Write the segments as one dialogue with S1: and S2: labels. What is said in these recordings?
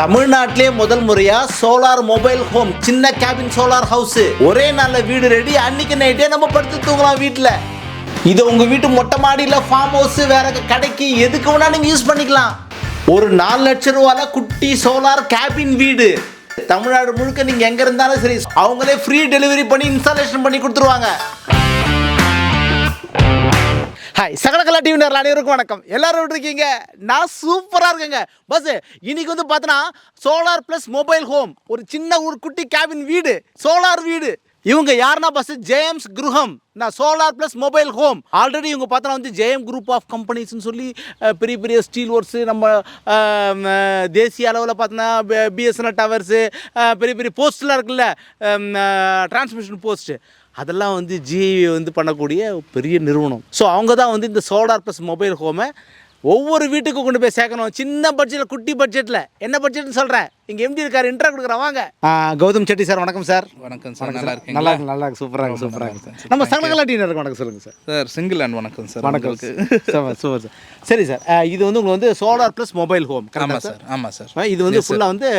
S1: தமிழ்நாட்டிலே முதல் முறையா சோலார் மொபைல் ஹோம் சின்ன கேபின் சோலார் ஹவுஸ் ஒரே நாள்ல வீடு ரெடி அன்னைக்கு நைட்டே நம்ம படுத்து தூங்கலாம் வீட்டில் இது உங்க வீட்டு மொட்டை மாடியில் ஃபார்ம் ஹவுஸ் வேற கடைக்கு எதுக்கு வேணா நீங்க யூஸ் பண்ணிக்கலாம். ஒரு நாலு லட்சம் ரூபால குட்டி சோலார் கேபின் வீடு. தமிழ்நாடு முழுக்க நீங்க எங்க இருந்தாலும் சரி அவங்களே ஃப்ரீ டெலிவரி பண்ணி இன்ஸ்டாலேஷன் பண்ணி கொடுத்துருவாங்க. ஹாய் சகலகலா டிவி நேரில் அனைவருக்கும் வணக்கம். எல்லாரும் இருக்கீங்க? நான் சூப்பராக இருக்கேங்க. பஸ் இன்னைக்கு வந்து பார்த்தோன்னா சோலார் ப்ளஸ் மொபைல் ஹோம் ஒரு சின்ன ஒரு குட்டி கேபின் வீடு. சோலார் வீடு. இவங்க யாருன்னா பஸ் ஜேம்ஸ் குருஹம் நான் solar plus mobile home already இவங்க பார்த்தோன்னா வந்து ஜேஎம் குரூப் ஆஃப் கம்பெனிஸ்னு சொல்லி பெரிய பெரிய ஸ்டீல் ஒர்க்ஸு நம்ம தேசிய அளவில் பார்த்தோன்னா பிஎஸ்என்எல் டவர்ஸு பெரிய பெரிய போஸ்ட்லாம் இருக்குல்ல டிரான்ஸ்மிஷன் போஸ்ட்டு அதெல்லாம் வந்து ஜிஐவி வந்து பண்ணக்கூடிய பெரிய நிறுவனம். ஸோ அவங்க தான் வந்து இந்த சோலார் ப்ளஸ் மொபைல் ஹோமை ஒவ்வொரு வீட்டுக்கும் கொண்டு போய் சேர்க்கணும். சின்ன பட்ஜெட்டில் குட்டி பட்ஜெட்டில் என்ன பட்ஜெட்னு சொல்கிறேன் இங்கே எப்படி இருக்காரு இன்ட்ரா கொடுக்குறேன் வாங்க. கௌதம் செட்டி சார் வணக்கம் சார்.
S2: வணக்கம் சார் நல்லா இருக்கீங்க
S1: நல்லா இருக்கு நல்லா இருக்கு. சூப்பராக இருக்கு சூப்பராக இருக்கு. நம்ம சங்கலகலா டீனருக்கு வணக்கம் சொல்லுங்கள் சார்.
S2: சார் சிங்கிள் அண்ட் வணக்கம் சார்
S1: வணக்கம்
S2: உங்களுக்கு.
S1: Super sir. சரி சார் இது வந்து உங்களுக்கு வந்து சோலார் ப்ளஸ் மொபைல் ஹோம்
S2: ஆமாம் சார்? ஆமாம் சார்.
S1: இது வந்து ஃபுல்லாக வந்து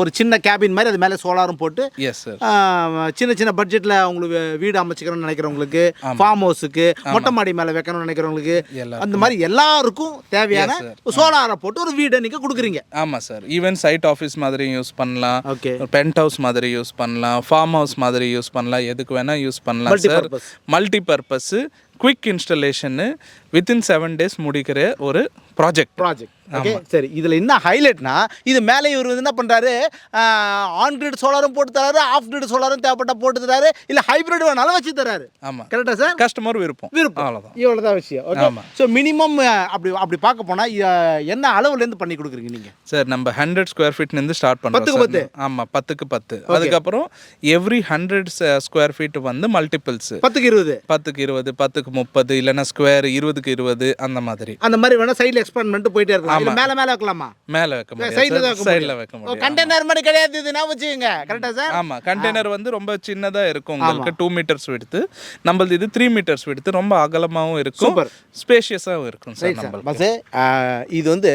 S1: ஒரு சின்ன கேபின் மாதிரி அது மேலே சோலாரும் போட்டு
S2: எஸ் சார்
S1: சின்ன சின்ன பட்ஜெட்டில் உங்களுக்கு வீடு அமைச்சிக்கணும்னு நினைக்கிறவங்களுக்கு ஃபார்ம் ஹவுஸுக்கு மொட்டை மாடி மேலே வைக்கணும்னு நினைக்கிறவங்களுக்கு. அந்த மாதிரி எல்லாருக்கும் தேவையான சோலாரை போட்டு ஒரு வீடை நீங்கள் கொடுக்குறீங்க.
S2: ஆமாம் சார் ஈவன் சைட் ஆஃபீஸ் மாதிரி யூஸ் பண்ணலாம். பென்ட் ஹவுஸ் மாதிரி யூஸ் பண்ணலாம். ஃபார்ம் ஹவுஸ் மாதிரி யூஸ் பண்ணலாம். எதுக்கு வேணால் யூஸ் பண்ணலாம் சார். மல்டி பர்பஸ்ஸு குவிக் இன்ஸ்டலேஷன்னு வித்தின் செவன் டேஸ் முடிக்கிற ஒரு ப்ராஜெக்ட்
S1: ப்ராஜெக்ட் ஓகே சரி. இதில் என்ன ஹைலைட்னா இது மேலே இவர் என்ன பண்ணுறாரு ஆன் கிரிட் சோலாரும் போட்டு தராரு ஆஃப் கிரிட் சோலாரும் தேவைப்பட்ட போட்டு தராரு இல்லை ஹைப்ரிட் வேணாலும் வச்சு தராரு.
S2: ஆமாம்
S1: கரெக்டாக சார்
S2: கஸ்டமர் விருப்பம்.
S1: விருப்பம்.
S2: அவ்வளோதான்
S1: இவ்வளோதான் விஷயம். ஓகே. ஸோ மினிமம் அப்படி அப்படி பார்க்க போனால் என்ன அளவுலேருந்து பண்ணி கொடுக்குறீங்க நீங்கள்
S2: சார் நம்ம ஹண்ட்ரட் ஸ்கொயர் ஃபீட்லேருந்து ஸ்டார்ட்
S1: பத்துக்கு
S2: பண்ணுறோம்
S1: பத்து?
S2: சார் ஆமாம் பத்துக்கு பத்து. அதுக்கப்புறம் எவ்ரி ஹண்ட்ரட் ஸ்கொயர் ஃபீட் வந்து மல்டிபிள்ஸு
S1: பத்துக்கு இருபது?
S2: பத்துக்கு இருபது பத்துக்கு முப்பது இல்லைன்னா ஸ்கொயர் இருபதுக்கு இருபது அந்த மாதிரி.
S1: அந்த மாதிரி வேணா சைடில் எக்ஸ்பேண்ட் பண்ணிட்டு போயிட்டே இருக்கலாம். மேல மேல வைக்கலாமா?
S2: மேலே வைக்க முடியும்
S1: சைடில் தான் வைக்க
S2: சைடில்
S1: முடியும் கண்டெய்னர் மாதிரி கிடையாது. இது நான் வச்சுக்கோங்க. கரெக்டா சார்
S2: ஆமா. கண்டெய்னர் வந்து ரொம்ப சின்னதா இருக்கும். உங்களுக்கு டூ மீட்டர்ஸ் விடுத்து நம்மளது இது த்ரீ மீட்டர்ஸ் விடுத்து ரொம்ப அகலமாவும் இருக்கும். ஸ்பேஷியஸாகவும் இருக்கும் சார்
S1: பஸ் இது வந்து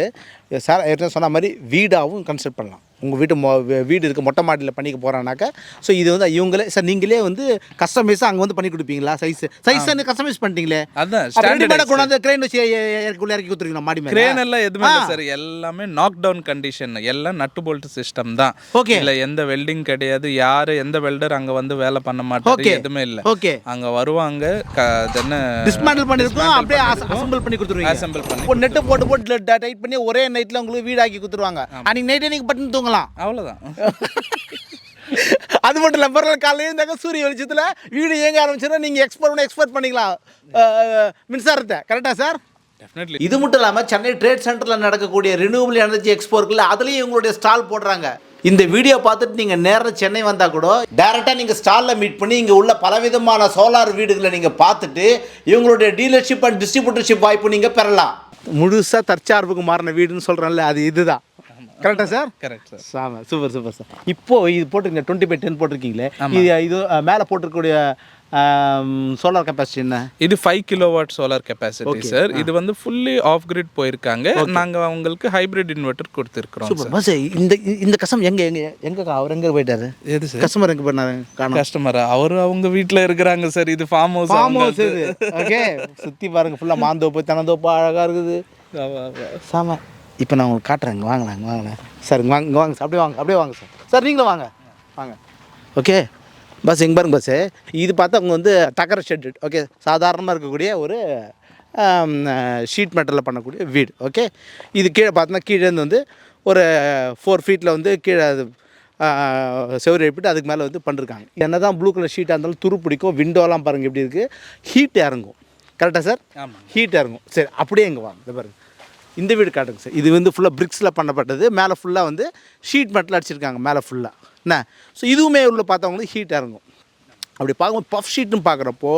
S1: சார் ஏற்கனவே சொன்ன மாதிரி வீடாகவும் கன்ஸ்ட்ரக்ட் பண்ணலாம். உங்கள் வீட்டு மொ வீடு இருக்குது மொட்டை மாடியில் பண்ணிக்க போகிறானாக்கா ஸோ இது வந்து இவங்களே சார் நீங்களே வந்து கஸ்டமைஸாக அங்கே வந்து பண்ணி கொடுப்பீங்களா? சைஸ் சைஸ் கஸ்டமைஸ் பண்ணிட்டீங்களே?
S2: அதான்
S1: ரெடிமேடாக
S2: ஸ்டாண்டர்ட்
S1: கொண்டாந்து கிரைன் வச்சு இறக்கி இறக்கி கொடுத்துருவீங்களா மாடி மேலே.
S2: கிரேன் எல்லாம் எதுவுமே இல்லை சார் எல்லாமே நாக் டவுன் கண்டிஷன் எல்லாம் நட்டு போல்ட் சிஸ்டம் தான்.
S1: Okay.
S2: இல்ல எந்த வெல்டிங் கிடையாது. யாரு எந்த வெல்டர் அங்க வந்து வேலை பண்ண
S1: Okay.
S2: எதுவுமே இல்ல.
S1: ஓகே
S2: அங்க வருவாங்க என்ன
S1: டிஸ்மேண்டில் பண்ணியிருக்கோம் அப்படியே அசம்பிள் பண்ணி கொடுத்துருவீங்க.
S2: Assemble பண்ணி
S1: ஒரு நெட்டு போட்டு போட்டு டைட் பண்ணி ஒரே நைட்டில் உங்களுக்கு வீடாக்கி கொடுத்துருவாங்க. அன்னைக்கு நைட்டே நீங்கள் பட்டுன்னு தூங்கலாம்
S2: அவ்வளவுதான்.
S1: அது மட்டும் இல்லை பிறகு காலையில் இருந்தாக்க சூரிய வெளிச்சத்தில் வீடு இயங்க ஆரம்பிச்சுன்னா நீங்கள் எக்ஸ்போர்ட் பண்ணி எக்ஸ்போர்ட் பண்ணிக்கலாம். மின்சாரத்தை. கரெக்டாக சார்
S2: டெஃபினெட்லி
S1: இது மட்டும் இல்லாமல் சென்னை ட்ரேட் சென்டரில் நடக்கக்கூடிய ரினியூவபிள் எனர்ஜி எக்ஸ்போ இருக்குல்ல அதுலேயும் இவங்களுடைய ஸ்டால் போடுறாங்க. இந்த வீடியோ பார்த்துட்டு நீங்கள் நேரில் சென்னை வந்தால் கூட டேரெக்டாக நீங்கள் ஸ்டாலில் மீட் பண்ணி இங்கே உள்ள பலவிதமான சோலார் வீடுகளை நீங்கள் பார்த்துட்டு இவங்களுடைய டீலர்ஷிப் அண்ட் டிஸ்ட்ரிபியூட்டர்ஷிப் வாய்ப்பு நீங்கள் பெறலாம். முழுசாக தற்சார்புக்கு மாறின வீடுன்னு சொல்கிறேன்ல அது இதுதான். கரெக்டாக சார்
S2: கரெக்ட் சார்
S1: சாம சூப்பர் சூப்பர் சார் இப்போ இது போட்டிருக்கீங்க டுவெண்ட்டி பை டென் போட்டிருக்கீங்களே இது இது மேலே போட்டிருக்கக்கூடிய சோலார் கெப்பாசிட்டி என்ன?
S2: இது five kilowatt solar capacity sir இது வந்து ஃபுல்லி ஆஃப் கிரிட் போயிருக்காங்க. நாங்க அவங்களுக்கு ஹைபிரிட் இன்வெர்டர் கொடுத்துருக்குறோம்
S1: சூப்பர் பஸ் இந்த இந்த கஸ்டம் எங்க எங்க எங்க அவர் எங்க போயிட்டாரு?
S2: எது சார்
S1: கஸ்டமர் எங்க காணோம்.
S2: கஸ்டமர் அவர் அவங்க வீட்ல இருக்கிறாங்க சார் இது ஃபார்ம் ஹவுஸ்
S1: ஃபார்ம் ஹவுஸ் இது. ஓகே சுத்தி பாருங்க ஃபுல்லா மாந்தோப்பு தெனந்தோப்பு அழகா இருக்குது. சாம இப்போ நான் உங்களுக்கு காட்டுறேன். இங்க வாங்கலாம் இங்க வாங்கலாம் சார் இங்க வாங்க இங்க வாங்க சார். அப்படியே வாங்க அப்படியே வாங்க சார். சார் நீங்களும் வாங்க. வாங்க. ஓகே? பஸ் இங்கே பாருங்க பஸ்ஸு. இது பார்த்தா அவங்க வந்து தகர ஷெட் ஓகே? சாதாரணமாக இருக்கக்கூடிய ஒரு ஷீட் மெட்டலில் பண்ணக்கூடிய வீடு. ஓகே? இது கீழே பார்த்தோன்னா கீழே இருந்து வந்து ஒரு ஃபோர் ஃபீட்டில் வந்து கீழே அது செவரு எழுப்பிட்டு அதுக்கு மேலே வந்து பண்ணிருக்காங்க. என்ன தான் ப்ளூ கலர் ஷீட்டாக இருந்தாலும் துரு பிடிக்கும். விண்டோலாம் பாருங்கள் எப்படி இருக்குது ஹீட் இறங்கும். கரெக்டாக சார்?
S2: ஆமாம்
S1: ஹீட் இறங்கும். சரி அப்படியே இங்கே வாங்க. இந்த பாருங்க. இந்த வீடு காட்டுங்க சார். இது வந்து ஃபுல்லாக பிரிக்ஸில் பண்ணப்பட்டது. மேலே ஃபுல்லாக வந்து ஷீட் மெட்டில் அடிச்சிருக்காங்க மேலே ஃபுல்லாக என்ன? ஸோ இதுவுமே உள்ள பார்த்தவங்களுக்கு ஹீட் இறங்கும். அப்படி பார்க்கும்போது பஃப் ஷீட்னு பார்க்குறப்போ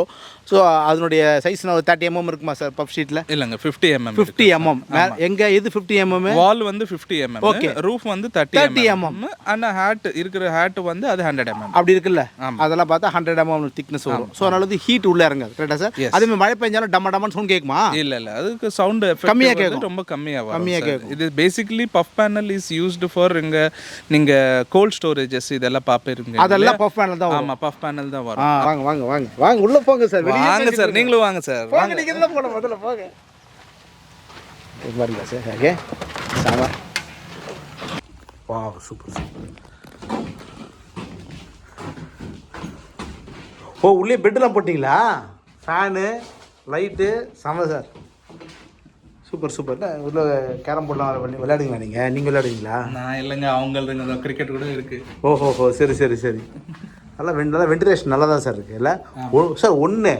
S1: ஸோ அதனுடைய சைஸ் ஒரு தேர்ட்டி எம்எம் இருக்குமா சார் பஃப் ஷீட்டில்
S2: இல்லைங்க ஃபிஃப்டி எம்எம்
S1: ஃபிஃப்டி எம்எம் எங்கே இது ஃபிஃப்டி எம்எம்
S2: வால் வந்து ஃபிஃப்டி எம்எம்
S1: Okay.
S2: ரூஃப் வந்து தேர்ட்டி
S1: 30
S2: எம்எம் அண்ட் ஹேட் இருக்கிற ஹேட் வந்து அது ஹண்ட்ரட் எம்எம்
S1: அப்படி இருக்குல்ல? அதெல்லாம் பார்த்தா ஹண்ட்ரட் எம்எம் திக்னஸ் வரும். ஸோ அதனால வந்து ஹீட் உள்ளே இறங்காது. கரெக்டாக சார் அதே மழை பெஞ்சாலும் டம்ம டம்மன்னு சவுண்ட் கேட்குமா
S2: இல்ல இல்ல. அதுக்கு சவுண்ட்
S1: கம்மியா
S2: கம்மியா
S1: கேக்கும்.
S2: ரொம்ப கம்மியா வரும்
S1: கம்மியா
S2: sir. இது basically puff panel is used for இங்க நீங்க கோல்ட் ஸ்டோரேஜஸ் இதெல்லாம் பாப்பிருங்க
S1: அதெல்லாம் பஃப் பேனல் தான் வரும்.
S2: ஆமா பஃப் பேனல் தான் வரும்.
S1: வாங்க வாங்க வாங்க. வாங்க உள்ளே போங்க சார்.
S2: வாங்க சார் நீங்களும் வாங்க சார்.
S1: போங்க நீங்கள் இதில் போகணும் முதல்ல போங்க. இது பாருங்க சார் ஓகே சாமா. வா சூப்பர் சூப்பர் ஓ உள்ளே பெட்டெல்லாம் போட்டிங்களா? ஃபேனு லைட்டு செம சார். சூப்பர் சூப்பர் உள்ள கேரம் போர்ட்லாம் விளை- விளையாடுங்களா நீங்கள் நீங்கள் விளையாடுவீங்களா?
S2: நான் இல்லைங்க அவங்களதுங்க கிரிக்கெட் கூட இருக்கு.
S1: ஓஹோ ஹோ சரி சரி சரி. நல்லா வென் நல்லா வென்டிலேஷன் நல்லா தான் சார் இருக்குது இல்லை? சார் ஒன்று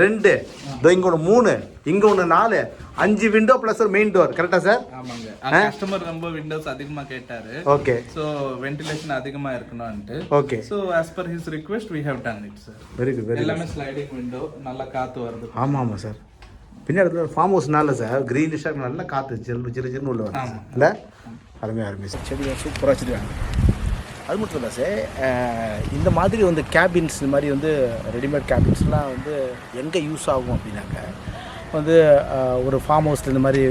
S1: ரெண்டு இதோ இங்கே ஒன்று மூணு இங்கே ஒன்று நாலு அஞ்சு விண்டோ ப்ளஸ் ஒரு மெயின் டோர் கரெக்டாக சார்?
S2: ஆமாங்க. கஸ்டமர் ரொம்ப விண்டோஸ் அதிகமா கேட்டாரு.
S1: ஓகே
S2: ஸோ வென்டிலேஷன் அதிகமா இருக்கணும்ட்டு
S1: okay
S2: so as per his request we have done it sir
S1: very good very
S2: எல்லாமே ஸ்லைடிங் விண்டோ நல்லா காத்து வருது.
S1: ஆமாம் ஆமாம் சார். பின்னாடி ஃபார்ம் ஹவுஸ்னால சார் க்ரீனிஷாக நல்லா காற்று சில்லு சிறு சிறுன்னு உள்ள வரும் இல்லை? அருமையாக அருமை சார். செடியாக சூப்பராக வச்சுருக்காங்க அது மட்டும் இல்லை சார் இந்த மாதிரி வந்து கேபின்ஸ் இந்த மாதிரி வந்து ரெடிமேட் கேபின்ஸ்லாம் வந்து எங்கே யூஸ் ஆகும் அப்படின்னாக்க வந்து ஒரு ஃபார்ம் ஹவுஸில் இந்த மாதிரி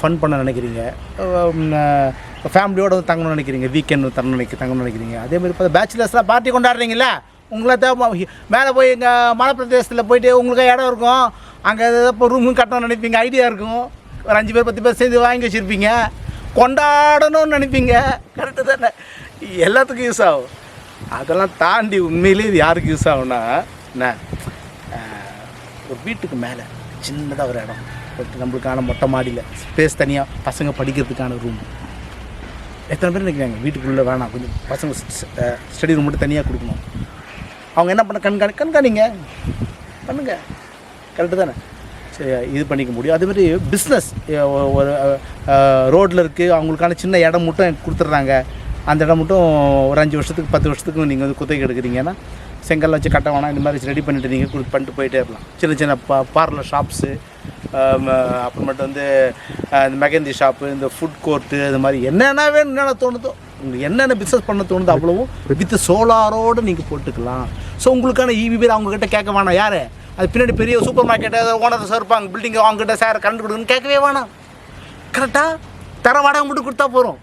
S1: ஃபன் பண்ண நினைக்கிறீங்க. ஃபேமிலியோட வந்து தங்கணும்னு நினைக்கிறீங்க. வீக்கெண்ட் தங்கணும் நினைக்க தங்கணும்னு நினைக்கிறீங்க. அதே மாதிரி இப்போ பேச்சுலர்ஸ்லாம் பார்ட்டி கொண்டாடுறீங்களா உங்களை தேவை மேலே போய் இங்கே மலை பிரதேசத்தில் போயிட்டு உங்களுக்கு இடம் இருக்கும். அங்கே இப்போ ரூமும் கட்டணும்னு நினைப்பீங்க? ஐடியா இருக்கும். ஒரு அஞ்சு பேர் பத்து பேர் சேர்ந்து வாங்கி வச்சுருப்பீங்க. கொண்டாடணும்னு நினைப்பீங்க. கரெக்டு தானே? எல்லாத்துக்கும் யூஸ் ஆகும். அதெல்லாம் தாண்டி உண்மையிலேயே இது யாருக்கு யூஸ் ஆகும்னா என்ன ஒரு வீட்டுக்கு மேலே சின்னதாக ஒரு இடம். ஒரு நம்மளுக்கான மொட்டை மாடியில் ஸ்பேஸ் தனியாக பசங்க படிக்கிறதுக்கான ரூம் எத்தனை பேர் நினைக்கிறாங்க வீட்டுக்குள்ளே வேணாம் கொஞ்சம் பசங்க ஸ்டடி ரூம் மட்டும் தனியாக கொடுக்கணும். அவங்க என்ன பண்ண கண்காணி கண்காணிங்க. பண்ணுங்க. கரெக்டு தானே? சரி இது பண்ணிக்க முடியும். அதேமாதிரி பிஸ்னஸ் ஒரு ரோட்டில் இருக்குது அவங்களுக்கான சின்ன இடம் மட்டும் கொடுத்துட்றாங்க. அந்த இடம் மட்டும் ஒரு அஞ்சு வருஷத்துக்கு பத்து வருஷத்துக்கு நீங்கள் வந்து குத்தகை எடுக்கிறீங்கன்னா செங்கல் வச்சு கட்ட வேணாம் இந்த மாதிரி ரெடி பண்ணிட்டு நீங்கள் கொடுத்து பண்ணிட்டு போயிட்டே இருக்கலாம். சின்ன சின்ன பா பார்லர் ஷாப்ஸு அப்புறமேட்டு வந்து இந்த மெகந்தி ஷாப்பு இந்த ஃபுட் கோர்ட்டு இது மாதிரி என்னென்ன வேணும் என்னென்ன தோணுதோ உங்களுக்கு என்னென்ன பிஸ்னஸ் பண்ண தோணுதோ அவ்வளவும் வித் சோலாரோடு நீங்கள் போட்டுக்கலாம். ஸோ உங்களுக்கான ஈவி பேர் அவங்கக்கிட்ட கேட்க வேணாம். யார்? அது பின்னாடி பெரிய சூப்பர் மார்க்கெட்டு சார் இருப்பாங்க பில்டிங் அவங்ககிட்ட சார் கரண்ட் கொடுக்குன்னு கேட்கவே வேணாம். கரெக்டாக தர வாடகை மட்டும் கொடுத்தா போகிறோம்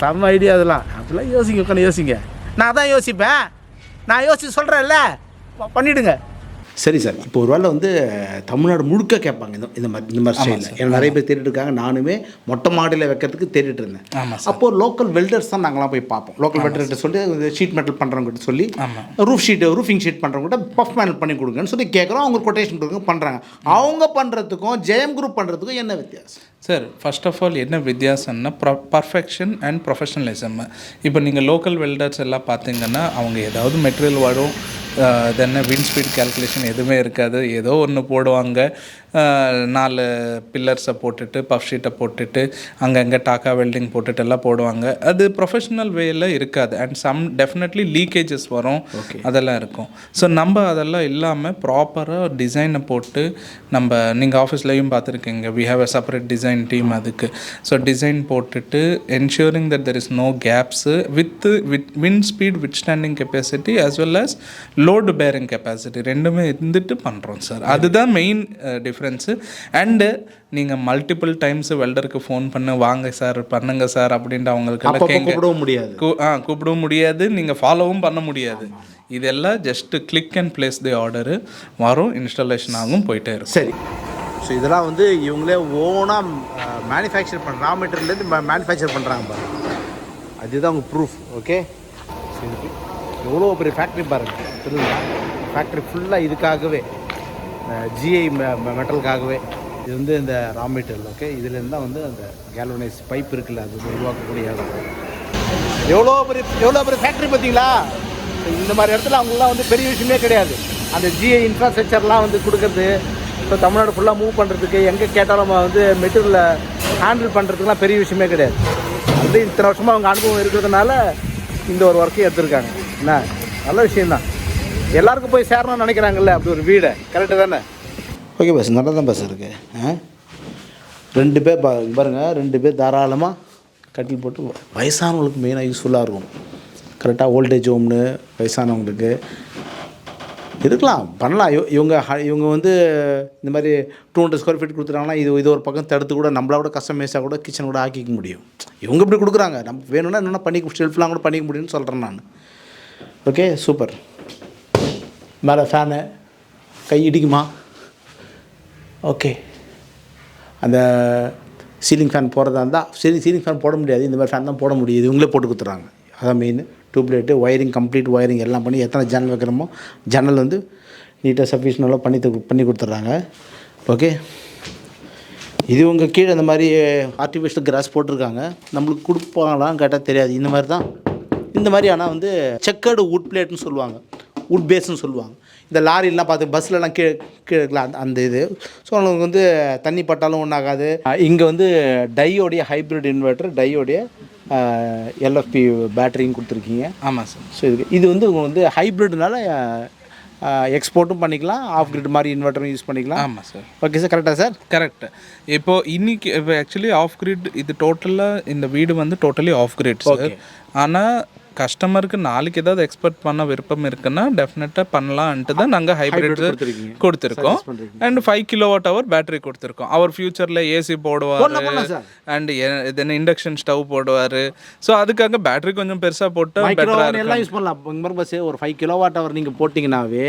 S1: செம்ம ஐடியா அதெல்லாம். அதெல்லாம் யோசிங்க உட்காந்து யோசிங்க. நான் தான் யோசிப்பேன். நான் யோசிச்சு சொல்கிறேன்ல பண்ணிவிடுங்க சரி சார் இப்போ ஒரு வேளை வந்து தமிழ்நாடு முழுக்க கேட்பாங்க இந்த இந்த மாதிரி இந்த மாதிரி ஸ்டைலில். ஏன்னா நிறைய பேர் தேடிட்டு இருக்காங்க நானுமே மொட்டை மாடியில் வைக்கிறதுக்கு தேடிட்டு இருந்தேன்.
S2: ஆமா
S1: அப்போ லோக்கல் வெல்டர்ஸ் தான் நாங்களாம் போய் பார்ப்போம். லோக்கல் வெல்டர்கிட்ட சொல்லி ஷீட் மெட்டல் பண்ணுறவங்ககிட்ட சொல்லி. ரூஃப் ஷீட் ரூஃபிங் ஷீட் பண்ணுறவங்ககிட்ட பஃப் பேனல் பண்ணி கொடுங்கன்னு சொல்லி கேட்குறோம். அவங்க கொட்டேஷன் கொடுங்க பண்ணுறாங்க அவங்க பண்ணுறதுக்கும் ஜெயம் குரூப் பண்ணுறதுக்கும் என்ன வித்தியாசம்?
S2: சார் ஃபர்ஸ்ட் ஆஃப் ஆல் என்ன வித்தியாசம்னா பர்ஃபெக்ஷன் அண்ட் ப்ரொஃபஷனலிசம் இப்போ நீங்கள் லோக்கல் வெல்டர்ஸ் எல்லாம் பார்த்தீங்கன்னா அவங்க ஏதாவது மெட்டீரியல் வரும் தென்ன விண்ட் ஸ்பீட் கால்குலேஷன் எதுவுமே இருக்காது. ஏதோ ஒன்று போடுவாங்க. நாலு பில்லர்ஸை போட்டுட்டு பஃப் ஷீட்டை போட்டுட்டு அங்கங்கே டாக்கா வெல்டிங் போட்டுட்டு எல்லாம் போடுவாங்க. அது ப்ரொஃபஷனல் வேயில் இருக்காது. அண்ட் சம் டெஃபினெட்லி லீக்கேஜஸ் வரும். அதெல்லாம் இருக்கும். ஸோ நம்ம அதெல்லாம் இல்லாமல் ப்ராப்பராக டிசைனை போட்டு நம்ம நீங்கள் ஆஃபீஸ்லேயும் பார்த்துருக்கீங்க. We have a separate design team அதுக்கு. ஸோ டிசைன் போட்டுட்டு ensuring that there is no gaps with with wind speed withstanding capacity as well as load bearing capacity ரெண்டுமே இருந்துட்டு பண்ணுறோம் சார் அதுதான் மெயின் டிஃப்ரென்ஸு அண்டு நீங்கள் மல்டிபிள் டைம்ஸ் வெல்டருக்கு phone பண்ண வாங்க சார் பண்ணுங்க சார் அப்படின்ட்டு அவங்களுக்கு
S1: கூப்பிடவும் முடியாது.
S2: கூ- ஆ கூப்பிடவும் முடியாது. நீங்கள் ஃபாலோவும் பண்ண முடியாது. இதெல்லாம் just click and place the order வரும் இன்ஸ்டாலேஷன் ஆகும் போயிட்டே இருக்கும்.
S1: சரி. ஸோ இதெல்லாம் வந்து இவங்களே ஓனாக மேனுஃபேக்சர் பண்ணுற ரா மெட்டீரியல்லேருந்து மேனுஃபேக்சர் பண்ணுறாங்க பாருங்க. அதுதான் அவங்க ப்ரூஃப் ஓகே எவ்வளோ பெரிய ஃபேக்ட்ரி பாருங்க. தெரியுங்களா ஃபேக்ட்ரி ஃபுல்லாக இதுக்காகவே ஜிஐ மெட்டலுக்காகவே இது வந்து இந்த ரா மெட்டீரியல் ஓகே இதுலேருந்து தான் வந்து அந்த கேல்வனைஸ் பைப் இருக்குல்ல அது உருவாக்கக்கூடிய எவ்வளோ பெரிய எவ்வளோ பெரிய ஃபேக்ட்ரி பார்த்தீங்களா? இந்த மாதிரி இடத்துல அவங்களாம் வந்து பெரிய விஷயமே கிடையாது. அந்த ஜிஐ இன்ஃப்ராஸ்ட்ரக்சர்லாம் வந்து கொடுக்கறது இப்போ தமிழ்நாடு ஃபுல்லாக மூவ் பண்ணுறதுக்கு எங்கே கேட்டாலும் நம்ம வந்து மெட்டீரியலை ஹேண்டில் பண்ணுறதுக்குலாம் பெரிய விஷயமே கிடையாது. அது இத்தனை வருஷமாக அவங்க அனுபவம் இருக்கிறதுனால இந்த ஒரு ஒர்க்கையும் எடுத்திருக்காங்க. என்ன? நல்ல விஷயந்தான் எல்லாருக்கும் போய் சேரணும்னு நினைக்கிறாங்கல்ல அப்படி ஒரு வீடு. கரெக்டு தானே? ஓகே பஸ் நல்லா தான் பஸ் இருக்குது ஆ? ரெண்டு பேர் பா பாருங்கள் ரெண்டு பேர் தாராளமாக கட்டில் போட்டு வயசானவங்களுக்கு மெயினாக யூஸ்ஃபுல்லாக இருக்கும். கரெக்டாக ஓல்டேஜ் ஹோம்னு வயசானவங்களுக்கு. இருக்கலாம். பண்ணலாம். இவங்க ஹ- இவங்க வந்து இந்த மாதிரி டூ ஹண்ட்ரட் ஸ்கொயர் ஃபீட் கொடுத்துட்டாங்கன்னா இது இது ஒரு பக்கம் தடுத்து கூட நம்மளா கூட கஸ்டமைஸாக கூட கிச்சன் கூட ஆக்கிக்க முடியும். இவங்க இப்படி கொடுக்குறாங்க. நம்ம வேணும்னா என்னென்ன பண்ணி ஷெல்ஃப்லாம் கூட பண்ணிக்க முடியும்னு சொல்கிறேன் நான். ஓகே சூப்பர் மேலே ஃபேனு கை இடிக்குமா? ஓகே. அந்த சீலிங் ஃபேன் போடுறதா இருந்தால் சீலிங் சீலிங் ஃபேன் போட முடியாது. இந்த மாதிரி ஃபேன் தான் போட முடியுது. இவங்களே போட்டு கொடுத்துட்றாங்க. அதான் main tubelight wiring complete wiring எல்லாம் பண்ணி எத்தனை ஜன்னல் வைக்கிறோமோ ஜன்னல் வந்து நீட்டாக சஃபிஷியனாக பண்ணி பண்ணி கொடுத்துட்றாங்க. ஓகே. இது உங்கள் கீழே இந்த மாதிரி ஆர்டிஃபிஷியல் கிராஸ் போட்டிருக்காங்க. நம்மளுக்கு கொடுப்பாங்களான்னு கேட்டால் தெரியாது. இந்த மாதிரி தான். இந்த மாதிரி ஆனால் வந்து செக்கர்டு வுட் பிளேட்னு சொல்லுவாங்க. வுட் பேஸ்னு சொல்லுவாங்க. இந்த லாரிலாம் பார்த்து பஸ்லலாம் கீழே கீழே அந்த அந்த இது. ஸோ அவங்களுக்கு வந்து தண்ணி பட்டாலும் ஒன்றாகாது இங்கே வந்து டையோடைய ஹைப்ரிட் இன்வெர்ட்டர் டையோடைய எல்எஃப்பி பேட்டரியும் கொடுத்துருக்கீங்க.
S2: ஆமாம் சார்
S1: ஸோ இது இது வந்து வந்து ஹைப்ரிட்னால எக்ஸ்போர்ட்டும் பண்ணிக்கலாம் ஆஃப் கிரிட் மாதிரி இன்வெர்ட்டரும் யூஸ் பண்ணிக்கலாம்.
S2: ஆமாம் சார்
S1: ஓகே சார் கரெக்டாக சார்
S2: கரெக்ட் இப்போ இன்னைக்கு இப்போ ஆக்சுவலி ஆஃப் கிரிட் இது டோட்டலாக இந்த வீடு வந்து டோட்டலி ஆஃப் கிரிட் சார் ஆனால் கஸ்டமருக்கு நாளைக்கு ஏதாவது எக்ஸ்பெக்ட் பண்ண விருப்பம் இருக்குன்னா டெஃபினட்டாக பண்ணலான்ட்டு தான் நாங்கள் ஹைப்ரிட். கொடுத்துருக்கோம். And five kilo watt hour battery கொடுத்துருக்கோம். அவர் ஃபியூச்சரில் ஏசி போடுவார். அண்ட் தென் இண்டக்ஷன் ஸ்டவ் போடுவார். ஸோ அதுக்காக பேட்டரி கொஞ்சம் பெருசாக போட்டால் பெட்டராக
S1: எல்லாம் யூஸ் பண்ணலாம். ஒரு ஃபைவ் கிலோ வாட் அவர் நீங்கள் போட்டிங்கனாவே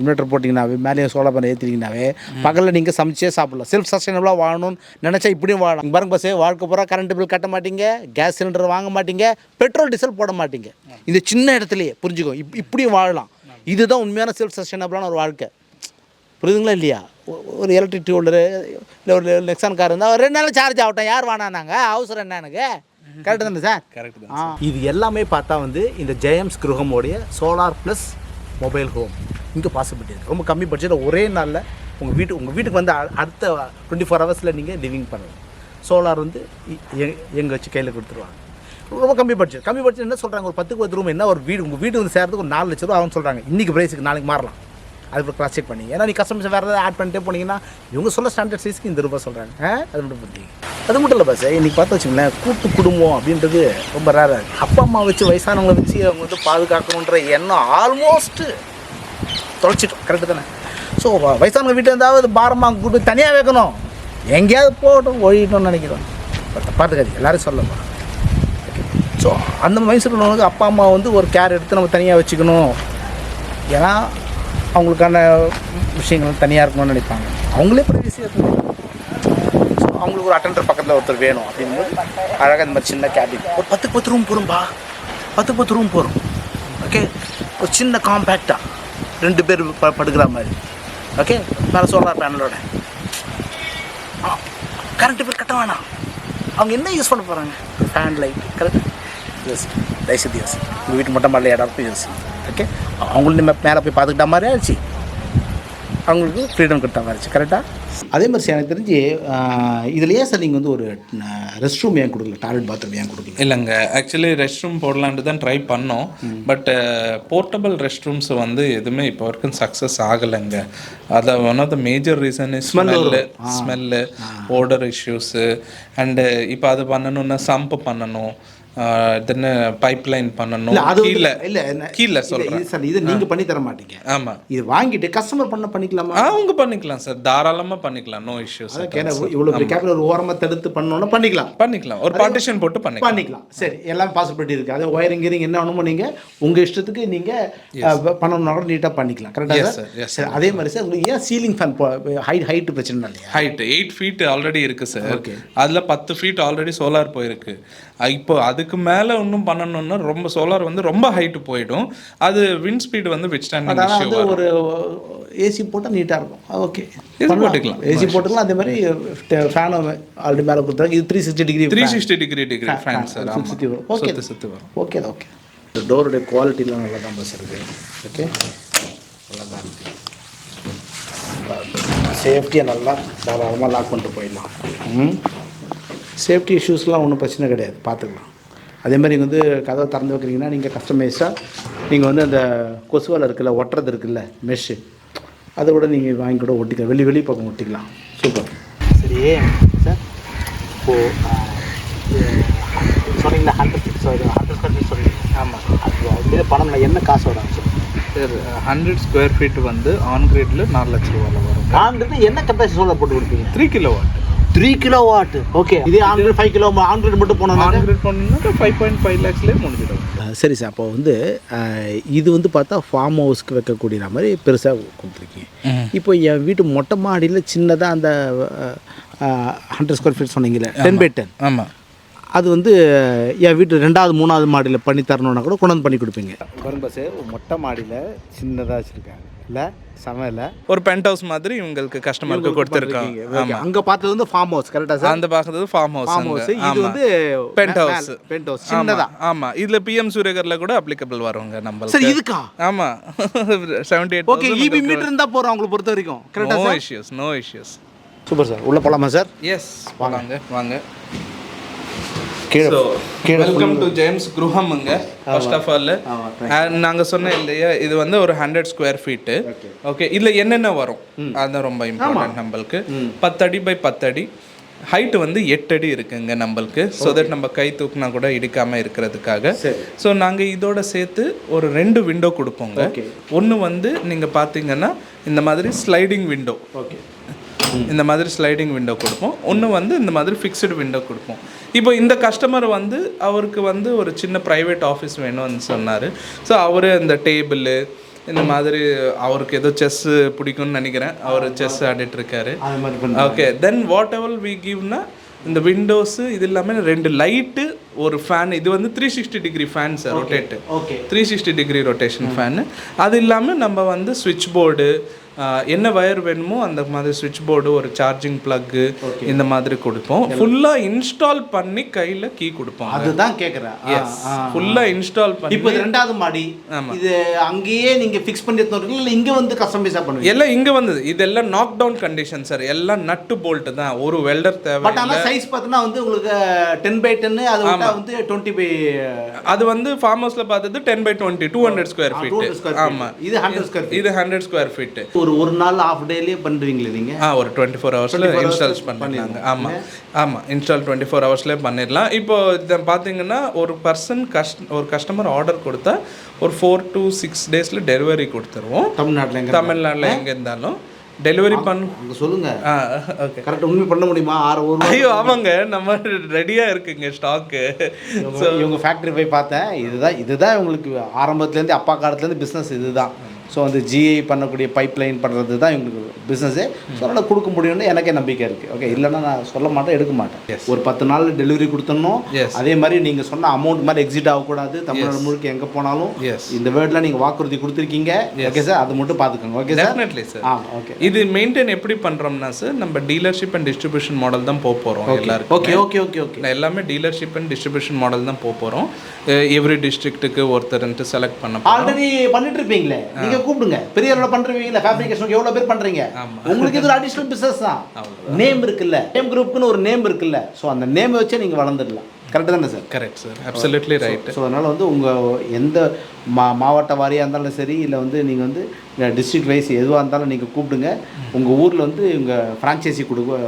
S1: இன்வெர்ட்டர் போட்டிங்கனாவே மேலே சோலார் பண்ண ஏற்றிங்கனாவே பகலில் நீங்கள் சமைச்சே சாப்பிடலாம். செல்ஃப் சஸ்டைனபிளாக வாழணும்னு நினச்சா இப்படியும் வாழலாம். பாருங்க பஸ் வாழ்க்கை பூரா கரண்ட் பில் கட்ட மாட்டீங்க கேஸ் சிலிண்டர் வாங்க மாட்டீங்க பெட்ரோல் டீசல் போட மாட்டீங்க. இந்த சின்ன இடத்துலையே புரிஞ்சுக்கோ இப் இப்படியும் வாழலாம். இதுதான் உண்மையான செல்ஃப் சஸ்டைனபிளான ஒரு வாழ்க்கை. புரியுதுங்களா இல்லையா? ஒரு எலக்ட்ரிக் டூ வீலரு இல்லை ஒரு நெக்ஸான் கார் இருந்தால் ஒரு ரெண்டு நாள் சார்ஜ் ஆகட்டும். யார் வேணானாங்க அவசரம் என்ன எனக்கு? கரெக்டு தானே சார்
S2: கரெக்ட் தான்
S1: இது எல்லாமே பார்த்தா வந்து இந்த ஜெயம்ஸ் கிரகமோடைய சோலார் ப்ளஸ் மொபைல் ஹோம் இங்கே பாசிபிலிட்டி இருக்குது ரொம்ப கம்மி பட்ஜெட்டில் ஒரே நாளில் உங்கள் வீட்டு உங்கள் வீட்டுக்கு வந்து அ- அடுத்த டுவெண்ட்டி ஃபோர் ஹவர்ஸில் நீங்கள் லிவிங் பண்ணலாம். சோலார் வந்து எங்கே வச்சு கையில் கொடுத்துருவாங்க. ரொம்ப கம்மி பட்ஜெட் கம்மி பட்ஜெட் என்ன சொல்கிறாங்க ஒரு பத்துக்கு பத்து ரூம் என்ன ஒரு வீடு உங்கள் வீடு வந்து சேர்றதுக்கு ஒரு நாலு லட்ச ரூபா ஆகும்னு சொல்கிறாங்க இன்றைக்கி ப்ரைஸுக்கு நாளைக்கு மாறலாம். அது கிராஸ் செக் பண்ணி. ஏன்னா நீ கஸ்டமர்ஸ் வேறு ஏதாவது ஆட் பண்ணிட்டே போனீங்கன்னா இவங்க சொல்ல ஸ்டாண்டர்ட் சைஸ்க்கு இந்த ரூபாய் சொல்கிறாங்க அது மட்டும் பண்ணி அது மட்டும் இல்லை பஸ் இன்றைக்கி பார்த்து வச்சுங்களேன் கூட்டு குடும்பம் அப்படின்றது ரொம்ப ரேராக இருக்குது அப்பா அம்மா வச்சு வயசானவங்களை வச்சு அவங்க வந்து பாதுகாக்கணுன்ற எண்ணம் ஆல்மோஸ்ட்டு தொலைச்சிட்டோம். கரெக்டு தானே? ஸோ வயசானவங்க வீட்டில் இருந்தாவது பாரமாக கூட்டு தனியாக வைக்கணும். எங்கேயாவது போகட்டும் ஒழிட்டோம்னு நினைக்கிறோம். பட் பார்த்துக்காது எல்லோரும் சொல்லலாம் ஸோ அந்த மைண்ட் உள்ளவங்களுக்கு அப்பா அம்மா வந்து ஒரு கேர் எடுத்து நம்ம தனியாக வச்சுக்கணும். ஏன்னா அவங்களுக்கான விஷயங்கள் தனியாக இருக்கணும்னு நினைப்பாங்க. அவங்களே ப்ரைவசி இருக்கணும். ஸோ அவங்களுக்கு ஒரு அட்டண்டர் பக்கத்தில் ஒருத்தர் வேணும் அப்படிங்கும்போது அழகாக இந்த மாதிரி சின்ன கேபின் ஒரு பத்து பத்து ரூம் போகிறோம்பா பத்து பத்து ரூம் போகிறோம் ஓகே ஒரு சின்ன காம்பேக்டாக ரெண்டு பேர் ப படுக்கிற மாதிரி. ஓகே மேலே சோலார் பேனலோட கரண்ட் பில் கட்ட வேணாம். அவங்க என்ன யூஸ் பண்ண போகிறாங்க ஃபேன் லைட் கரெக்ட் யூஸ் தயவுசெய்து யோசி உங்கள் வீட்டு மொட்டை மாடல இடம் போய் யோசி ஓகே அவங்களும் மேலே போய் பார்த்துக்கிட்ட மாதிரி ஆயிடுச்சு அவங்களுக்கு ஃப்ரீடம் கொடுத்த மாதிரி கரெக்டாக அதே மாதிரி சார் எனக்கு தெரிஞ்சு இதில் ஏன் சார் நீங்கள் வந்து ஒரு ரெஸ்ட் ரூம் ஏன் கொடுக்கல? டாய்லெட் பாத்ரூம் ஏன் கொடுக்கல?
S2: இல்லைங்க ஆக்சுவலி ரெஸ்ட் ரூம் போடலான்ட்டு தான் ட்ரை பண்ணோம். பட் போர்ட்டபிள் ரெஸ்ட் ரூம்ஸ் வந்து எதுவுமே இப்போ வரைக்கும் சக்ஸஸ் ஆகலைங்க. அதை one of the major reason is smell smell odour issues and இப்போ அது பண்ணணும்னா சம்ப் பண்ணணும். தென் பைப் லைன் பண்ணணும்.
S1: இல்லை அது
S2: கீழே.
S1: இல்லை
S2: கீழே சொல்கிறேன்
S1: சார் இது நீங்கள் பண்ணி தர மாட்டீங்க.
S2: ஆமாம்
S1: இது வாங்கிட்டு கஸ்டமர் பண்ண பண்ணிக்கலாமா?
S2: அவங்க பண்ணிக்கலாம் சார். தாராளமாக பண்ணிக்கலாம். நோ இஷ்யூஸ்
S1: இவ்வளோ பெரிய கேபிள் ஒரு ஓரமாக தடுத்து பண்ணோன்னா பண்ணிக்கலாம்.
S2: பண்ணிக்கலாம். ஒரு பார்ட்டிஷன் போட்டு பண்ணிக்கலாம்.
S1: பண்ணிக்கலாம். சரி எல்லாம் பாசிபிலிட்டி இருக்குது அது ஒயரிங் கியரிங் என்ன வேணுமோ நீங்கள் உங்கள் இஷ்டத்துக்கு நீங்கள் பண்ணணும்னா கூட நீட்டாக பண்ணிக்கலாம். கரெக்டாக சார்? சரி அதே மாதிரி சார் உங்களுக்கு ஏன் சீலிங் ஃபேன் ஹைட் ஹைட்டு பிரச்சனை இல்லையா?
S2: ஹைட் எயிட் ஃபீட் ஆல்ரெடி இருக்கு சார். அதில் பத்து ஃபீட் ஆல்ரெடி சோலார் போயிருக்கு. இப்போ அதுக்கு மேலே இன்னும் பண்ணணும்னா ரொம்ப சோலார் வந்து ரொம்ப ஹைட்டு போயிடும். அது விண்ட் ஸ்பீட் வந்து விச்
S1: வந்து ஒரு ஏசி போட்டால் நீட்டாக இருக்கும். ஓகே
S2: AC போட்டுக்கலாம்.
S1: ஏசி போட்டுக்கலாம். அதே மாதிரி ஃபேனும் ஆல்ரெடி மேலே கொடுத்தாங்க இது three sixty degree
S2: three sixty degree degree fan sir ஆமாம்
S1: சுற்றி வரும் ஓகே
S2: சுற்றி வரும்.
S1: ஓகே ஓகே டோருடைய குவாலிட்டிலாம் நல்லா தான் பஸ் இருக்குது ஓகே நல்லா தான் இருக்குது சேஃப்டியாக நல்லா தாராளமாக லாக் பண்ணிட்டு போயிடலாம். ம் சேஃப்டி இஷ்யூஸ்லாம் ஒன்றும் பிரச்சனை கிடையாது பார்த்துக்கலாம். அதே மாதிரி நீங்கள் வந்து கதவை திறந்து வைக்கிறீங்கன்னா நீங்கள் கஸ்டமைஸாக நீங்கள் வந்து அந்த கொசுவலை இருக்குல்ல ஒட்டுறது இருக்குல்ல மெஷ்ஷு அதை கூட நீங்கள் வாங்கி கூட ஒட்டிக்கலாம். வெளி வெளி பக்கம் ஒட்டிக்கலாம். சூப்பர்.
S3: சரி சார்? இப்போது சொன்னீங்களா ஹண்ட்ரட் வரும் ஹண்ட்ரட் ஸ்கொயர் ஃபீட் சொன்னீங்க. ஆமாம் அது வந்து பணம்ல என்ன காசு வரும் sir
S2: sir hundred square feet வந்து ஆன் கிரேடில் நாலு லட்ச ரூபாயில் வரும்.
S3: ஆண்ட்ருக்கு என்ன கெப்பாசிட்டி சோலார் போட்டு கொடுப்பீங்க?
S2: Three kilo watt
S3: three kilo watt okay இதே ஆண்ட்ராய்டு ஃபைவ் கிலோ ஆண்ட்ராய்டு மட்டும் போனோம்னா
S2: ஆன் கிரேட் பண்ணணும்னா ஃபைவ் பாயிண்ட் ஃபைவ் லேக்ஸ்லேயே முடிஞ்சிடும்
S1: சரி சார். அப்போ வந்து இது வந்து பார்த்தா ஃபார்ம் ஹவுஸ்க்கு வைக்கக்கூடிய மாதிரி பெருசாக கொடுத்துருக்கீங்க. இப்போ என் வீட்டு மொட்டை மாடியில் சின்னதாக அந்த ஹண்ட்ரட் ஸ்கொயர் ஃபீட் சொன்னீங்களே டென் பை டென்
S2: ஆமாம்
S1: அது வந்து என் வீட்டு ரெண்டாவது மூணாவது மாடியில் பண்ணி தரணுன்னா கூட கொண்டு வந்து பண்ணி கொடுப்பீங்க. பஸ் மொட்டை மாடியில் சின்னதாக வச்சுருக்காங்க. இல்லை சமையல
S2: ஒரு பென்ட் ஹவுஸ் மாதிரி இவங்களுக்கு கஸ்டமருக்கு கொடுத்துருக்காங்க
S1: அங்கே பார்த்தது வந்து ஃபார்ம் ஹவுஸ் கரெக்டாக சார்
S2: அந்த பார்க்கறது ஃபார்ம் ஹவுஸ்
S1: ஃபார்ம் ஹவுஸ் இது வந்து
S2: பென்ட் ஹவுஸ்
S1: பென்ட் ஹவுஸ் சின்னதா?
S2: ஆமா. இதுல பிஎம் சூரியகர்ல கூட அப்ளிகபிள் வருவாங்க
S1: சார்
S2: நம்மளுக்கு
S1: இதுக்கா?
S2: ஆமா. Seventy eight
S1: okay EB meter இருந்தால் போகிறோம் அவங்களை பொறுத்த வரைக்கும். கரெக்டாக
S2: no
S1: sir
S2: issues no issues
S1: super sir உள்ளே போகலாமா சார்
S2: எஸ் வாங்க. வாங்க. வெல்கம் டு ஜேம்ஸ் குருஹம்ங்க ஃபர்ஸ்ட் ஆஃப் ஆல் நாங்கள் சொன்னேன் இல்லையா இது வந்து ஒரு ஹண்ட்ரட் ஸ்கொயர் ஃபீட்டு ஓகே இதில் என்னென்ன வரும்? அதுதான் ரொம்ப இம்பார்ட்டன்ட் நம்மளுக்கு. பத்தடி பை பத்தடி. ஹைட் வந்து எட்டு அடி இருக்குங்க நம்மளுக்கு. ஸோ தட் நம்ம கை தூக்குனா கூட இடிக்காமல் இருக்கிறதுக்காக. ஸோ நாங்கள் இதோட சேர்த்து ஒரு ரெண்டு விண்டோ கொடுப்போங்க. ஒன்று வந்து நீங்கள் பார்த்தீங்கன்னா இந்த மாதிரி ஸ்லைடிங் விண்டோ
S1: ஓகே
S2: இந்த மாதிரி ஸ்லைடிங் விண்டோ கொடுப்போம். ஒன்று வந்து இந்த மாதிரி ஃபிக்ஸ்டு விண்டோ கொடுப்போம். இப்போ இந்த கஸ்டமர் வந்து அவருக்கு வந்து ஒரு சின்ன ப்ரைவேட் ஆஃபீஸ் வேணும்னு சொன்னார். ஸோ அவர் இந்த டேபிள் இந்த மாதிரி அவருக்கு ஏதோ செஸ் பிடிக்கும்னு நினைக்கிறேன். அவர் செஸ் ஆடிட்டு இருக்காரு okay then whatever we கிவ்னா இந்த விண்டோஸு இது இல்லாமல் ரெண்டு லைட்டு ஒரு ஃபேன் இது வந்து three sixty degree fan sir rotate
S1: okay
S2: three sixty degree rotation fan அது இல்லாமல் நம்ம வந்து சுவிட்ச் போர்டு என்ன வயர் வேணுமோ அந்த மாதிரி சுவிட்ச் போர்டு ஒரு சார்ஜிங் ப்ளக்கு இந்த மாதிரி கொடுப்போம். ஃபுல்லாக இன்ஸ்டால் பண்ணி கையில் கீ கொடுப்போம்
S1: அதுதான் கேட்குறேன்
S2: ஃபுல்லாக இன்ஸ்டால் பண்ணி
S1: இப்போ ரெண்டாவது மாடி. இது அங்கேயே நீங்கள் ஃபிக்ஸ் பண்ணி எடுத்து வரீங்களா? இல்லை இங்கே வந்து கஸ்டமைஸாக பண்ணுவீங்க
S2: எல்லாம் இங்கே வந்தது. இதெல்லாம் நாக் டவுன் கண்டிஷன் சார் எல்லாம் நட்டு போல்ட்டு தான். ஒரு வெல்டர் தேவை
S1: பட் ஆனால் சைஸ் பார்த்தீங்கன்னா வந்து உங்களுக்கு டென் பை டென்னு அது வந்து டுவெண்ட்டி பை
S2: அது வந்து ஃபார்ம் ஹவுஸில் பார்த்தது ten by twenty two hundred square feet ஆமாம்
S1: இது ஹண்ட்ரட் ஸ்கொயர்
S2: இது ஹண்ட்ரட் ஸ்கொயர் ஃபீட்டு
S1: ஒரு ஒரு நாள் ஆஃப் டேலேயே பண்ணுவீங்களே நீங்கள்
S2: ஆ ஒரு டுவெண்ட்டி ஃபோர் ஹவர்ஸில் இன்ஸ்டால்ஸ் பண்ணிடலாங்க ஆமாம் ஆமாம் இன்ஸ்டால் டுவெண்ட்டி ஃபோர் ஹவர்ஸ்லேயே பண்ணிடலாம். இப்போ இதை பார்த்தீங்கன்னா ஒரு பர்சன் கஸ்ட் ஒரு கஸ்டமர் ஆர்டர் கொடுத்தா ஒரு ஃபோர் to சிக்ஸ் டேஸில் டெலிவரி கொடுத்துருவோம்.
S1: தமிழ்நாட்டில் எங்கே
S2: தமிழ்நாட்டில் எங்கே இருந்தாலும் டெலிவரி பண்ண ஓகே
S1: கரெக்ட் உண்மை பண்ண முடியுமா? ஆறு ஒரு
S2: ஐயோ ஆமாங்க. நம்ம ரெடியாக இருக்குங்க ஸ்டாக்கு
S1: இவங்க ஃபேக்ட்ரி போய் பார்த்தேன். இதுதான் இதுதான் இவங்களுக்கு ஆரம்பத்துலேருந்து அப்பா காலத்துலேருந்து பிஸ்னஸ் இதுதான். ஸோ அந்த ஜிஐ பண்ணக்கூடிய பைப் லைன் பண்ணுறது தான் இவங்களுக்கு பிஸ்னஸே ஸோ அதனால் கொடுக்க முடியும்னு எனக்கே நம்பிக்கை இருக்குது ஓகே இல்லைன்னா நான் சொல்ல மாட்டேன் எடுக்க மாட்டேன். ஒரு பத்து நாள் டெலிவரி கொடுத்துடணும்.
S2: Yes.
S1: அதே மாதிரி நீங்கள் சொன்ன அமௌண்ட் மாதிரி எக்ஸிட் ஆகக்கூடாது. தமிழ்நாடு முழுக்க எங்கே போனாலும். இந்த வேர்டில் நீங்கள் வாக்குறுதி கொடுத்துருக்கீங்க. ஓகே சார் அது மட்டும் பார்த்துக்கோங்க. ஓகே சார்
S2: டெஃபினெட்லி சார்
S1: ஆ ஓகே
S2: இது மெயின்டைன் எப்படி பண்ணுறோம்னா சார் நம்ம டீலர்ஷிப் அண்ட் டிஸ்ட்ரிபியூஷன் மாடல் தான் போக போகிறோம் எல்லாருக்கும்.
S1: ஓகே ஓகே ஓகே ஓகே
S2: எல்லாமே டீலர்ஷிப் அண்ட் டிஸ்ட்ரிபியூஷன் மாடல் தான் போக போகிறோம் எவ்ரி டிஸ்ட்ரிக்ட்டுக்கு ஒருத்தர்ன்ட்டு செலக்ட் பண்ண.
S1: ஆல்ரெடி பண்ணிட்டு இருப்பீங்களே. நீங்க கூப்பிடுங்க பெரிய அளவில் பண்றீங்களா ஃபேப்ரிகேஷனுக்கு எவ்வளவு பேர் பண்றீங்க? உங்களுக்கு இது ஒரு அடிஷனல் பிசினஸ் தான். நேம் இருக்குல்ல. நேம் குரூப்னு ஒரு நேம் இருக்குல்ல. ஸோ அந்த நேம் வச்சே நீங்க வளர்ந்துடலாம். கரெக்ட் தானே sir
S2: correct sir absolutely right
S1: so அதனால் வந்து உங்கள் எந்த மா மாவட்ட வாரியாக இருந்தாலும் சரி இல்லை வந்து நீங்கள் வந்து டிஸ்ட்ரிக்ட் வைஸ் எதுவாக இருந்தாலும் நீங்கள் கூப்பிடுங்க. உங்கள் ஊரில் வந்து உங்கள் ஃப்ரான்ச்சைசி கொடுக்க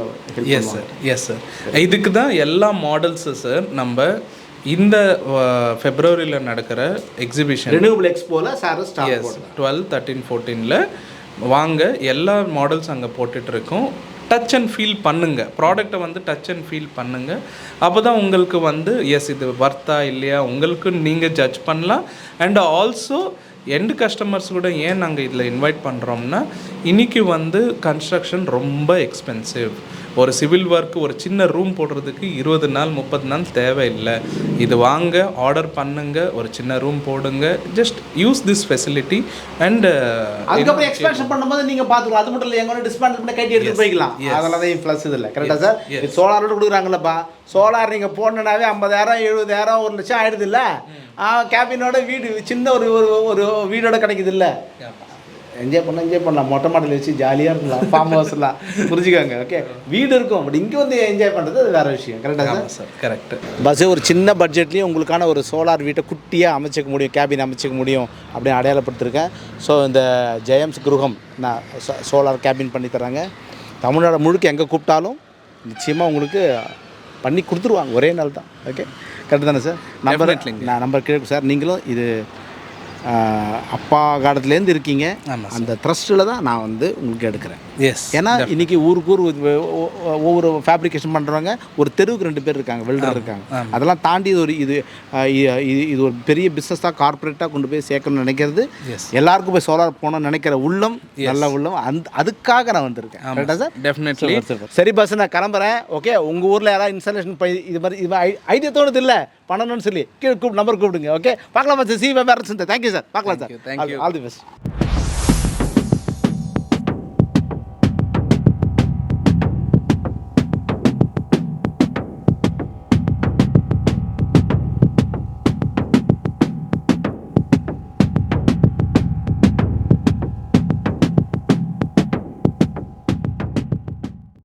S2: எஸ் சார் எஸ் சார் இதுக்கு தான் எல்லா மாடல்ஸு சார் நம்ம இந்த ஃபெப்ரவரியில் நடக்கிற எக்ஸிபிஷன்
S1: ரெனியூபிள் எக்ஸ்போவில் சார்
S2: எஸ் டுவெல் தேர்ட்டீன் ஃபோர்டீனில் வாங்க எல்லா மாடல்ஸ் அங்கே போட்டுட்ருக்கோம். டச் அண்ட் ஃபீல் பண்ணுங்க. ப்ராடக்ட்டை வந்து டச் அண்ட் ஃபீல் பண்ணுங்க. அப்போ தான் உங்களுக்கு வந்து எஸ் இது வர்த்தா இல்லையா உங்களுக்கு நீங்கள் ஜட்ஜ் பண்ணலாம். அண்ட் ஆல்சோ எண்டு கஸ்டமர்ஸ் கூட ஏன் நாங்கள் இதில் இன்வைட் பண்ணுறோம்னா இன்னைக்கு வந்து கன்ஸ்ட்ரக்ஷன் ரொம்ப எக்ஸ்பென்சிவ் ஒரு சிவில் ஒர்க் ஒரு சின்ன ரூம் போடுறதுக்கு இருபது நாள் முப்பது நாள் தேவையில்லை. இது வாங்க ஆர்டர் பண்ணுங்க ஒரு சின்ன ரூம் போடுங்க. Just use this facility and
S1: அதுக்கப்புறம் எக்ஸ்பேன்ஷன் பண்ணும்போது நீங்க பாத்துக்கலாம். அது மட்டும் இல்லை எங்க டிஸ்பேண்ட் பண்ணி கட்டி எடுத்து போய்க்கலாம். அதெல்லாம் தான் ப்ளஸ் இது இல்லை கரெக்டா சார் இது சோலார் கொடுக்குறாங்களப்பா சோலார் நீங்க போடணுனாவே ஐம்பதாயிரம் எழுபதாயிரம் ஒரு லட்சம் ஆயிடுது இல்ல? கேபினோட வீடு சின்ன ஒரு ஒரு ஒரு வீடோட கிடைக்குது இல்ல. என்ஜாய் பண்ண என்ஜாய் பண்ணலாம். மொட்டை மாடல் வச்சு ஜாலியாக இருக்கலாம். ஃபார்ம் ஹவுஸ்லாம் புரிஞ்சுக்கோங்க ஓகே வீடு இருக்கும் பட் இங்கே வந்து என்ஜாய் பண்ணுறது அது வேறு விஷயம். கரெக்டாக சார்
S2: சார் கரெக்ட்
S1: பஸ்ஸே ஒரு சின்ன பட்ஜெட்லேயும் உங்களுக்கான ஒரு சோலார் வீட்டை குட்டியாக அமைச்சிக்க முடியும் கேபின் அமைச்சிக்க முடியும் அப்படின்னு அடையாளப்படுத்திருக்கேன். ஸோ இந்த ஜெயம்ஸ் குருகம் நான் சோலார் கேபின் பண்ணி தராங்க தமிழ்நாடு முழுக்க எங்கே கூப்பிட்டாலும் நிச்சயமாக உங்களுக்கு பண்ணி கொடுத்துருவாங்க. ஒரே நாள் தான் ஓகே கரெக்டு தானே சார் நம்பர். நான் நம்பர் கேட்கு சார் நீங்களும் இது அப்பா காலத்துலேருந்து இருக்கீங்க. அந்த ட்ரஸ்ட்டில் தான் நான் வந்து உங்களுக்கு எடுக்கிறேன்.
S2: எஸ்
S1: ஏன்னா இன்னைக்கு ஊருக்கு ஊர் ஒவ்வொரு ஃபேப்ரிகேஷன் பண்ணுறவங்க ஒரு தெருவுக்கு ரெண்டு பேர் இருக்காங்க வெல்டர் இருக்காங்க. அதெல்லாம் தாண்டி இது ஒரு இது இது ஒரு பெரிய பிஸ்னஸாக கார்ப்பரேட்டாக கொண்டு போய் சேர்க்கணும்னு நினைக்கிறது. எல்லாருக்கும் போய் சோலார் போகணும்னு நினைக்கிற உள்ளம் நல்ல உள்ளம் அந்த அதுக்காக நான் வந்திருக்கேன். கரெக்டாக சார்
S2: டெஃபினெட்லி
S1: சரி பஸ் நான் கிளம்புறேன். ஓகே உங்கள் ஊரில் யாராவது இன்ஸ்டாலேஷன் இது மாதிரி இது ஐடியா தோணுது இல்லை? பண்ணணும்னு சொல்லி கீழே கூப்பிட்டு நம்பர் கூப்பிடுங்க ஓகே பார்க்கலாம் சார் சி வேறு தேங்க்யூ சார் பார்க்கலாம் சார். All the best